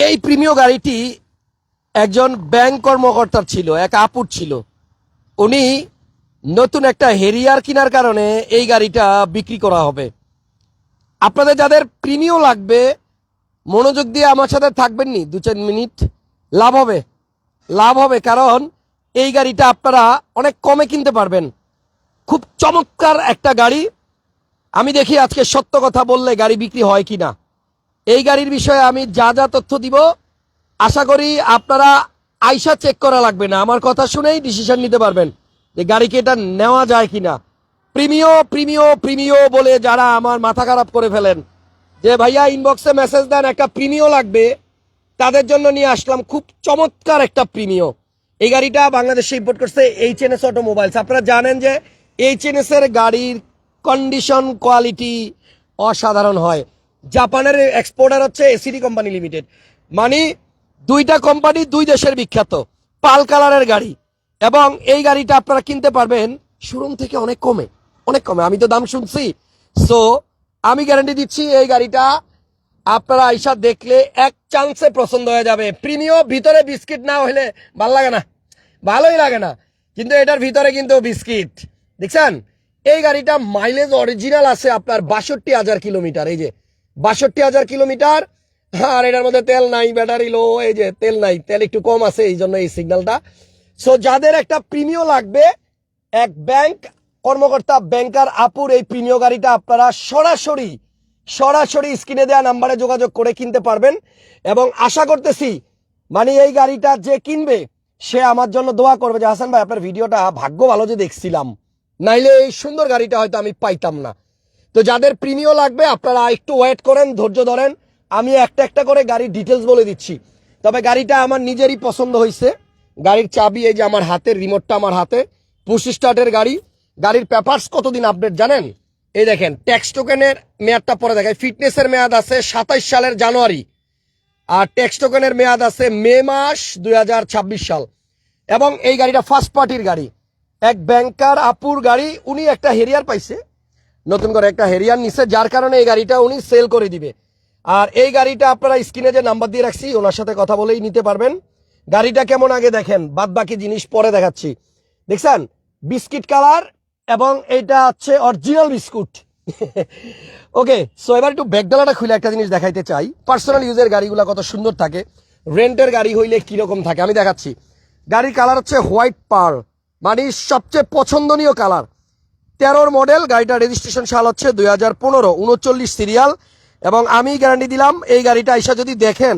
এই প্রিমিয় গাড়িটি একজন ব্যাংক কর্মকর্তার ছিল, এক আপুর ছিল। উনি নতুন একটা হেরিয়ার কেনার কারণে এই গাড়িটা বিক্রি করা হবে। আপনাদের যাদের প্রিমিয় লাগবে, মনোযোগ দিয়ে আমার সাথে থাকবেন নি দু চার মিনিট। লাভ হবে লাভ হবে, কারণ এই গাড়িটা আপনারা অনেক কমে কিনতে পারবেন। খুব চমৎকার একটা গাড়ি। আমি দেখি আজকে সত্য কথা বললে গাড়ি বিক্রি হয় কি না এই গাড়ির বিষয়ে আমি যা যা তথ্য দিব, আশা করি আপনারা আইসা চেক করা লাগবে না। আমার কথা শুনেই ডিসিশন নিতে পারবেন যে গাড়িকে এটা নেওয়া যায় কি না প্রিমিয় প্রিমিয় প্রিমিয় বলে যারা আমার মাথা খারাপ করে ফেলেন, যে ভাইয়া ইনবক্সে মেসেজ দেন, একটা প্রিমিয় লাগবে, তাদের জন্য নিয়ে আসলাম খুব চমৎকার একটা প্রিমিয় এই গাড়িটা বাংলাদেশে ইম্পোর্ট করছে এইচ এন এস অটোমোবাইলস আপনারা জানেন যে এইচ এন এস এর গাড়ির কন্ডিশন কোয়ালিটি অসাধারণ হয়। জাপানের এক্সপোর্টার হচ্ছে এসিডি কোম্পানি লিমিটেড মানে দুইটা কোম্পানি দুই দেশের বিখ্যাত, পাল কালারের গাড়ি। এবং এই গাড়িটা আপনারা কিনতে পারবেন শোরুম থেকে অনেক কমে অনেক কমে। আমি তো দাম শুনছি। সো আমি গ্যারান্টি দিচ্ছি, এই গাড়িটা আপনারা আইসা দেখলে এক চান্সে পছন্দ হয়ে যাবে। প্রিমিয় ভিতরে বিস্কিট না হলে ভালো লাগে না। ভালোই লাগে না। কিন্তু এটার ভিতরে কিন্তু বিস্কিট দেখছেন? এই গাড়িটা মাইলেজ অরিজিনাল আছে আপনার বাষট্টি হাজার কিলোমিটার। এই যে বাষট্টি হাজার কিলোমিটার। আর এটার মধ্যে তেল নাই, ব্যাটারি লো, এই যে তেল নাই, তেল একটু কম আছে, এই জন্য এই সিগন্যালটা সো যাদের একটা প্রিমিয় লাগবে, এক ব্যাংক কর্মকর্তা ব্যাংকার আপুর এই প্রিমিয় গাড়িটা আপনারা সরাসরি সরাসরি স্ক্রিনে দেওয়া নাম্বারে যোগাযোগ করে কিনতে পারবেন। এবং আশা করতেছি মানে এই গাড়িটা যে কিনবে, সে আমার জন্য দোয়া করবে যে, হাসান ভাই, আপনার ভিডিওটা ভাগ্য ভালো যে দেখছিলাম। নাইলে এই সুন্দর গাড়িটা হয়তো আমি পাইতাম না। তো যাদের প্রিমিও লাগবে, আপনারা একটু ওয়েট করেন, ধৈর্য ধরেন। আমি একটা একটা করে গাড়ির ডিটেলস বলে দিচ্ছি। তবে গাড়িটা আমার নিজেরই পছন্দ হয়েছে। গাড়ির চাবি, এই যে আমার হাতের রিমোটটা আমার হাতে। পুশ স্টার্টের গাড়ি। গাড়ির পেপারস কতদিন আপডেট জানেন? এই দেখেন ট্যাক্স টোকেনের মেয়াদটা পরে দেখায় ফিটনেসের মেয়াদ আছে সাতাইশ সালের জানুয়ারি। আর ট্যাক্স টোকেনের মেয়াদ আছে মে মাস দুই হাজার ছাব্বিশ সাল। এবং এই গাড়িটা ফার্স্ট পার্টির গাড়ি। এক ব্যাংকার আপুর গাড়ি, উনি একটা হেরিয়ার পাইছে। নতুন করে একটা হেরিয়ার নিচ্ছে যার কারণে এই গাড়িটা উনি সেল করে দিবে। আর এই গাড়িটা আপনারা স্ক্রিনে যে নাম্বার দিয়ে রাখছি, ওনার সাথে কথা বলেই নিতে পারবেন। গাড়িটা কেমন আগে দেখেন বাদ বাকি জিনিস পরে দেখাচ্ছি। দেখছেন? বিস্কিট কালার এবং এটা হচ্ছে অরিজিনাল বিস্কুট। ওকে সো এবার একটু ব্যাগডালাটা খুলে একটা জিনিস দেখাইতে চাই। পার্সোনাল ইউজের গাড়িগুলো কত সুন্দর থাকে। রেন্টের গাড়ি হইলে কীরকম থাকে? আমি দেখাচ্ছি। গাড়ির কালার হচ্ছে হোয়াইট পার মানে সবচেয়ে পছন্দনীয় কালার। তেরোর মডেল, গাড়িটা রেজিস্ট্রেশন সাল হচ্ছে দুই হাজার পনেরো, উনচল্লিশ সিরিয়াল। এবং আমি গ্যারান্টি দিলাম, এই গাড়িটা এসে যদি দেখেন,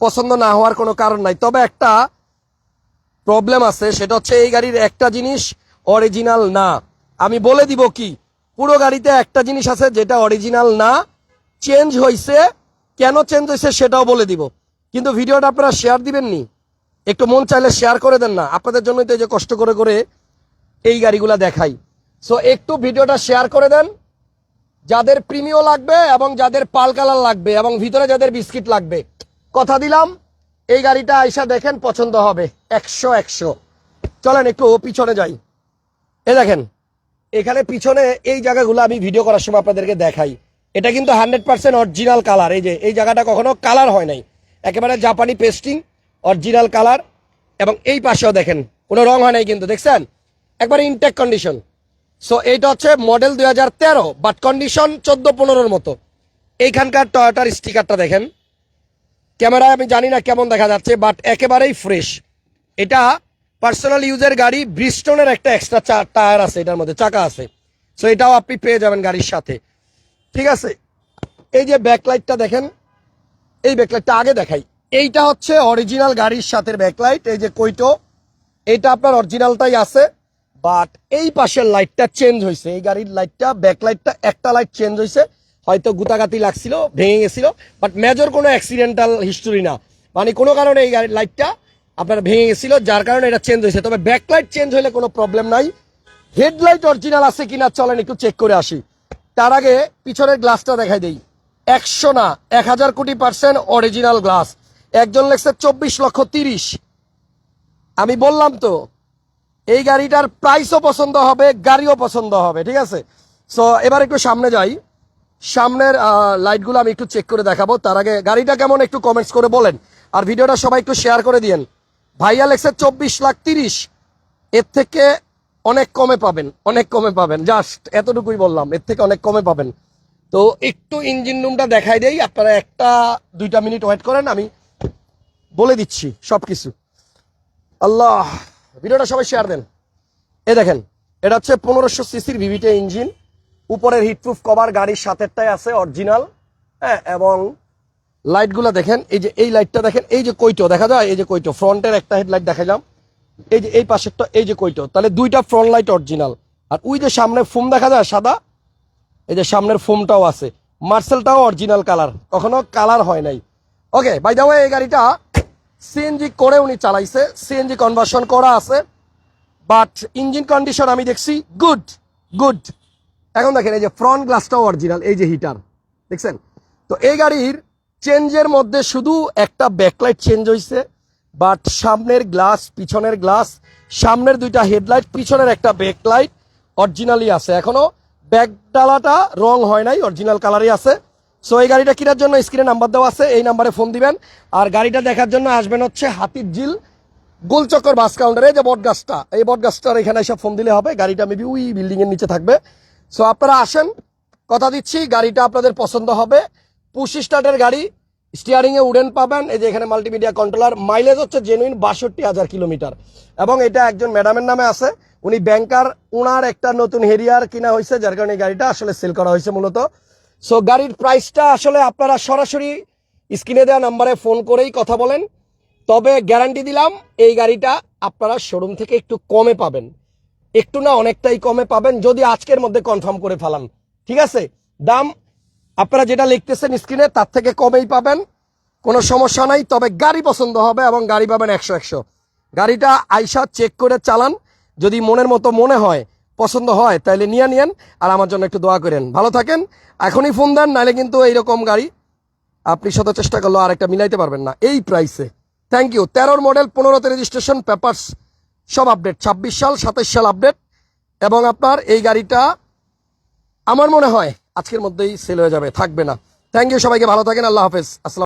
পছন্দ না হওয়ার কোনো কারণ নাই। তবে একটা প্রবলেম আছে, সেটা হচ্ছে এই গাড়ির একটা জিনিস অরিজিনাল না। আমি বলে দিব কি, পুরো গাড়িতে একটা জিনিস আছে যেটা অরিজিনাল না চেঞ্জ হয়েছে কেন চেঞ্জ হয়েছে সেটাও বলে দিব। কিন্তু ভিডিওটা আপনারা শেয়ার দিবেন নি একটু মন চাইলে শেয়ার করে দেন না। আপনাদের জন্যই তো যে কষ্ট করে করে এই গাড়িগুলা দেখাই। সো একটু ভিডিওটা শেয়ার করে দেন। যাদের প্রিমিয় লাগবে এবং যাদের পাল কালার লাগবে এবং ভিতরে যাদের বিস্কিট লাগবে। কথা দিলাম, এই গাড়িটা আইসা দেখেন, পছন্দ হবে। একশো একশো। চলেন একটু পিছনে যাই। এ দেখেন, এখানে পিছনে এই জায়গাগুলো আমি ভিডিও করার সময় আপনাদেরকে দেখাই। এটা কিন্তু হান্ড্রেড পার্সেন্ট অরিজিনাল কালার এই যে, এই জায়গাটা কখনো কালার হয় নাই। একেবারে জাপানি পেস্টিং অরিজিনাল কালার এবং এই পাশেও দেখেন, কোনো রং হয় নাই কিন্তু, দেখছেন? একবারে ইনটেক কন্ডিশন সো এইটা হচ্ছে মডেল দুই হাজার তেরো বাট কন্ডিশন চোদ্দ পনেরোর মতো। এইখানকার টয়োটার স্টিকারটা দেখেন। ক্যামেরায় আমি জানি না কেমন দেখা যাচ্ছে বাট একেবারেই ফ্রেশ এটা পার্সোনাল ইউজের গাড়ি ব্রিস্টনের একটা এক্সট্রা টায়ার আছে, এটার মধ্যে চাকা আছে। সো এটাও আপনি পেয়ে যাবেন গাড়ির সাথে। ঠিক আছে? এই যে ব্যাকলাইটটা দেখেন, এই ব্যাকলাইটটা আগে দেখাই। এইটা হচ্ছে অরিজিনাল গাড়ির সাথে ব্যাকলাইট এই যে কইটো এটা আপনার অরিজিনালটাই আছে। বাট এই পাশের লাইটটা চেঞ্জ হয়েছে। এই গাড়ির লাইটটা ব্যাকলাইটটা একটা লাইট চেঞ্জ হয়েছে। হয়তো গুতাগাতি লাগছিল, ভেঙে গেছিল বাট মেজর কোনো অ্যাক্সিডেন্টাল হিস্টোরি না। মানে কোনো কারণে এই গাড়ির লাইটটা আপনার ভেঙে গেছিল, যার কারণে এটা চেঞ্জ হয়েছে। তবে ব্যাকলাইট চেঞ্জ হলে কোনো প্রবলেম নাই। হেডলাইট অরিজিনাল আছে কিনা চলেন একটু চেক করে আসি। তার আগে পিছনের গ্লাসটা দেখাই দেই। একশো না, এক হাজার কোটি পার্সেন্ট অরিজিনাল গ্লাস একজন লেখছে চব্বিশ লক্ষ তিরিশ। আমি বললাম তো এই গাড়িটার প্রাইসও পছন্দ হবে, গাড়িও পছন্দ হবে, ঠিক আছে? সো এবার একটু সামনে যাই। সামনের লাইটগুলো আমি একটু চেক করে দেখাবো। তার আগে গাড়িটা কেমন একটু কমেন্টস করে বলেন। আর ভিডিওটা সবাই একটু শেয়ার করে দিয়েন। ভাইয়া লেখছে চব্বিশ লাখ তিরিশ, এর থেকে অনেক কমে পাবেন, অনেক কমে পাবেন। জাস্ট এতটুকুই বললাম, এর থেকে অনেক কমে পাবেন। তো একটু ইঞ্জিন রুমটা দেখাই দেই, আপনারা একটা, দুইটা মিনিট ওয়েট করেন, আমি বলে দিচ্ছি সব কিছু আল্লাহ! ভিডিওটা সবাই শেয়ার দেন। এ দেখেন, এটা হচ্ছে পনেরোশো সিসির ভিভিটে ইঞ্জিন। উপরের হিটপ্রুফ কভার গাড়ির সাথেরটাই আছে অরিজিনাল হ্যাঁ এবং লাইটগুলো দেখেন, এই যে এই লাইটটা দেখেন, এই যে কইটো দেখা যায়? এই যে কইটো ফ্রন্টের একটা হেডলাইট দেখাইলাম। এই যে এই পাশেরটা, এই যে কইটো তাহলে দুইটা ফ্রন্ট লাইট অরিজিনাল আর ওই যে সামনে ফোম দেখা যায়, সাদা? এই যে সামনের ফোমটাও আছে। মার্সেলটাও অরিজিনাল কালার কখনো কালার হয় নাই। ওকে বাই দা ওয়ে এই গাড়িটা সিএনজি করে উনি চালাইছে সিএনজি কনভার্সন করা আছে বাট ইঞ্জিন কন্ডিশন আমি দেখছি গুড গুড এখন দেখেন এই যে ফ্রন্ট গ্লাসটাও অরিজিনাল এই যে হিটার দেখছেন? তো এই গাড়ির চেঞ্জের মধ্যে শুধু একটা ব্যাকলাইট চেঞ্জ হয়েছে বাট সামনের গ্লাস পিছনের গ্লাস সামনের দুইটা হেডলাইট পিছনের একটা ব্যাকলাইট অরিজিনালি আছে। এখনও ব্যাক ডালাটা রং হয় নাই অরিজিনাল কালারই আছে। সো এই গাড়িটা কেনার জন্য স্ক্রিনে নাম্বার দেওয়া আছে, এই নাম্বারে ফোন দিবেন। আর গাড়িটা দেখার জন্য আসবেন হচ্ছে হাতির ঝিল, গোলচক্কর বাস কাউন্টারে যে বট গাছটা এই বট গাছটার এখানে এসে ফোন দিলে হবে, গাড়িটা মেবি ওই বিল্ডিং এর নিচে থাকবে। সো আপনারা আসেন, কথা দিচ্ছি, গাড়িটা আপনাদের পছন্দ হবে। পুশ স্টার্টের গাড়ি স্টিয়ারিং এ উডেন পাবেন, এই যে এখানে মাল্টিমিডিয়া কন্ট্রোলার মাইলেজ হচ্ছে জেনুইন বাষট্টি হাজার কিলোমিটার। এবং এটা একজন ম্যাডামের নামে আছে, উনি ব্যাংকার ওনার একটা নতুন হেরিয়ার কিনা হয়েছে, যার কারণে গাড়িটা আসলে সেল করা হয়েছে মূলত। সো গাড়ির প্রাইসটা আসলে আপনারা সরাসরি স্ক্রিনে দেওয়া নাম্বারে ফোন করেই কথা বলেন। তবে গ্যারান্টি দিলাম, এই গাড়িটা আপনারা শোরুম থেকে একটু কমে পাবেন। একটু না অনেকটাই কমে পাবেন, যদি আজকের মধ্যে কনফার্ম করে ফেলান। ঠিক আছে? দাম আপনারা যেটা লিখতেছেন স্ক্রিনে, তার থেকে কমেই পাবেন। কোনো সমস্যা নাই, তবে গাড়ি পছন্দ হবে এবং গাড়ি পাবেন একশো একশো। গাড়িটা আইসা চেক করে চালান। যদি মনের মতো মনে হয় পছন্দ হয় তাহলে নিয়ে নিয়েন আর আমার জন্য একটু দোয়া করেন। ভালো থাকেন, এখনই ফোন দেন নাহলে কিন্তু এইরকম গাড়ি আপনি শত চেষ্টা করলেও আরেকটা মিলাইতে পারবেন না। এই প্রাইসে থ্যাংক ইউ তেরোর মডেল পনেরোতে রেজিস্ট্রেশন পেপারস সব আপডেট ছাব্বিশ সাল সাতাশ সাল আপডেট এবং আপনার এই গাড়িটা আমার মনে হয় আজকের মধ্যেই সেল হয়ে যাবে, থাকবে না। থ্যাংক ইউ সবাইকে, ভালো থাকেন, আল্লাহ হাফেজ। আসসালাম